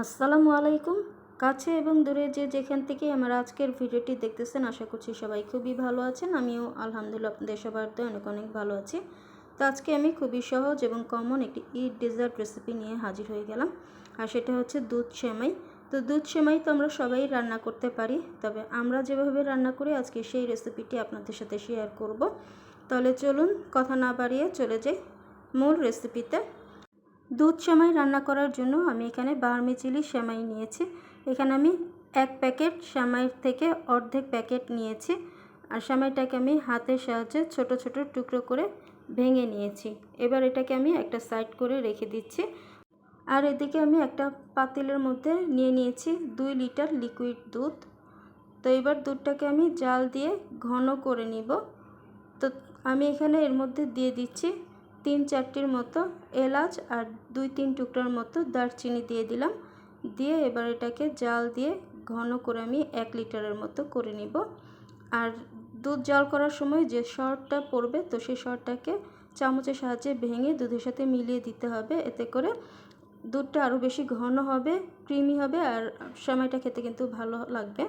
আসসালামু আলাইকুম। কাছে এবং দূরে যে যেখান থেকে আমার আজকের ভিডিওটি দেখতেছেন, আশা করছি সবাই খুবই ভালো আছেন। আমিও আলহামদুলিল্লাহ আপনাদের সবার তো অনেক অনেক ভালো আছি। তো আজকে আমি খুবই সহজ এবং কমন একটি ইট ডেজার্ট রেসিপি নিয়ে হাজির হয়ে গেলাম, আর সেটা হচ্ছে দুধ সেমাই। তো দুধ সেমাই তো আমরা সবাই রান্না করতে পারি, তবে আমরা যেভাবে রান্না করি, আজকে সেই রেসিপিটি আপনাদের সাথে শেয়ার করব। তাহলে চলুন, কথা না বাড়িয়ে চলে যাই মূল রেসিপিতে দুধ সেমাই রান্না করার জন্য আমি এখানে বার্মি চিলি সেমাই নিয়েছি। এখানে আমি এক প্যাকেট সেমাইয়ের থেকে অর্ধেক প্যাকেট নিয়েছি আর সেমাইটাকে আমি হাতের সাহায্যে ছোট ছোট টুকরো করে ভেঙে নিয়েছি। এবার এটাকে আমি একটা সাইড করে রেখে দিচ্ছি। আর এদিকে আমি একটা পাতিলের মধ্যে নিয়ে নিয়েছি দুই লিটার লিকুইড দুধ। তো এবার দুধটাকে আমি জাল দিয়ে ঘন করে নিব। তো আমি এখানে এর মধ্যে দিয়ে দিচ্ছি তিন চারটির মতো এলাচ আর দুই তিন টুকরার মতো দারচিনি দিয়ে দিলাম। দিয়ে এবার এটাকে জাল দিয়ে ঘন করে আমি এক লিটারের মতো করে নিব। আর দুধ জাল করার সময় যে শরটা পড়বে তো সেই শরটাকে চামচের সাহায্যে ভেঙে দুধের সাথে মিলিয়ে দিতে হবে। এতে করে দুধটা আরও বেশি ঘন হবে, ক্রিমি হবে আর সময়টা খেতে কিন্তু ভালো লাগবে।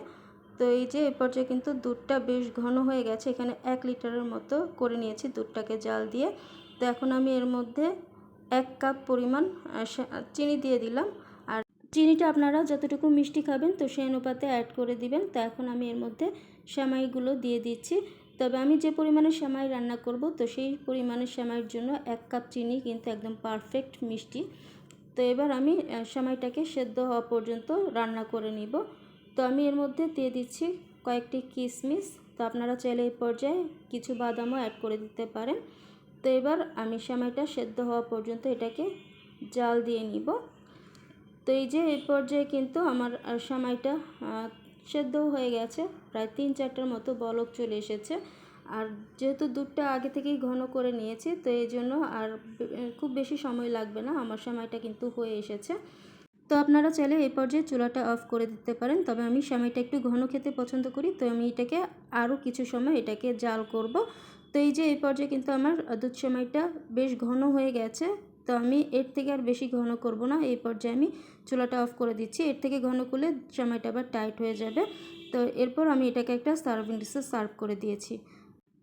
তো এই যে এ পর্যায়ে কিন্তু দুধটা বেশ ঘন হয়ে গেছে। এখানে এক লিটারের মতো করে নিয়েছি দুধটাকে জাল দিয়ে। তো এখন আমি এর মধ্যে এক কাপ পরিমাণ চিনি দিয়ে দিলাম। আর চিনিটা আপনারা যতটুকু মিষ্টি খাবেন তো সেই অনুপাতে অ্যাড করে দিবেন। তো এখন আমি এর মধ্যে সেমাইগুলো দিয়ে দিচ্ছি। তবে আমি যে পরিমাণে সেমাই রান্না করব তো সেই পরিমাণে সেমাইয়ের জন্য এক কাপ চিনি কিন্তু একদম পারফেক্ট মিষ্টি। তো এবার আমি সেমাইটাকে সেদ্ধ হওয়া পর্যন্ত রান্না করে নিব। তো আমি এর মধ্যে দিয়ে দিচ্ছি কয়েকটি কিশমিশ তো আপনারা চাইলে এই পর্যায়ে কিছু বাদামও অ্যাড করে দিতে পারেন। তো এবার আমি সেমাইটা সেদ্ধ হওয়া পর্যন্ত এটাকে জাল দিয়ে নিব। তো এই যে এই পর্যায়ে কিন্তু আমার সেমাইটা সেদ্ধ হয়ে গেছে। প্রায় তিন চারটার মতো বলক চলে এসেছে। আর যেহেতু দুধটা আগে থেকেই ঘন করে নিয়েছি, তো এই জন্য আর খুব বেশি সময় লাগবে না। আমার সেমাইটা কিন্তু হয়ে এসেছে। তো আপনারা চাইলে এই পর্যায়ে চুলাটা অফ করে দিতে পারেন। তবে আমি সেমাইটা একটু ঘন খেতে পছন্দ করি। তো আমি এটাকে আরও কিছু সময় এটাকে জাল করব। তো এই যে এই পর্যায়ে কিন্তু আমার দুধ সেমাইটা বেশ ঘন হয়ে গেছে। তো আমি এর থেকে আর বেশি ঘন করব না। এই পর্যায়ে আমি চুলাটা অফ করে দিচ্ছি। এর থেকে ঘন করলে সেমাইটা আবার টাইট হয়ে যাবে। তো এরপর আমি এটাকে একটা সার্ভিং ডিশে সার্ভ করে দিয়েছি।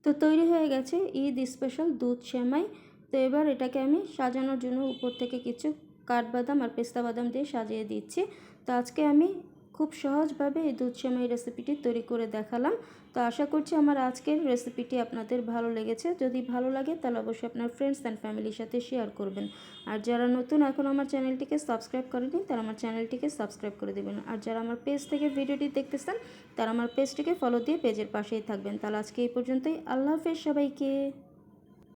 তো তৈরি হয়ে গেছে ঈদ স্পেশাল দুধ সেমাই। তো এবার এটাকে আমি সাজানোর জন্য উপর থেকে কিছু কাঠবাদাম আর পেস্তা বাদাম দিয়ে সাজিয়ে দিচ্ছি। তো আজকে আমি খুব সহজভাবে এই দুধ সেমাই রেসিপিটি তৈরি করে দেখালাম। তো আশা করছি আমার আজকের রেসিপিটি আপনাদের ভালো লেগেছে। যদি ভালো লাগে তাহলে অবশ্যই আপনার ফ্রেন্ডস অ্যান্ড ফ্যামিলির সাথে শেয়ার করবেন। আর যারা নতুন এখন আমার চ্যানেলটিকে সাবস্ক্রাইব করেনি তারা আমার চ্যানেলটিকে সাবস্ক্রাইব করে দেবেন। আর যারা আমার পেজ থেকে ভিডিওটি দেখতেছেন, তারা আমার পেজটিকে ফলো দিয়ে পেজের পাশেই থাকবেন। তাহলে আজকে এই পর্যন্তই। আল্লাহ হাফেজ সবাইকে।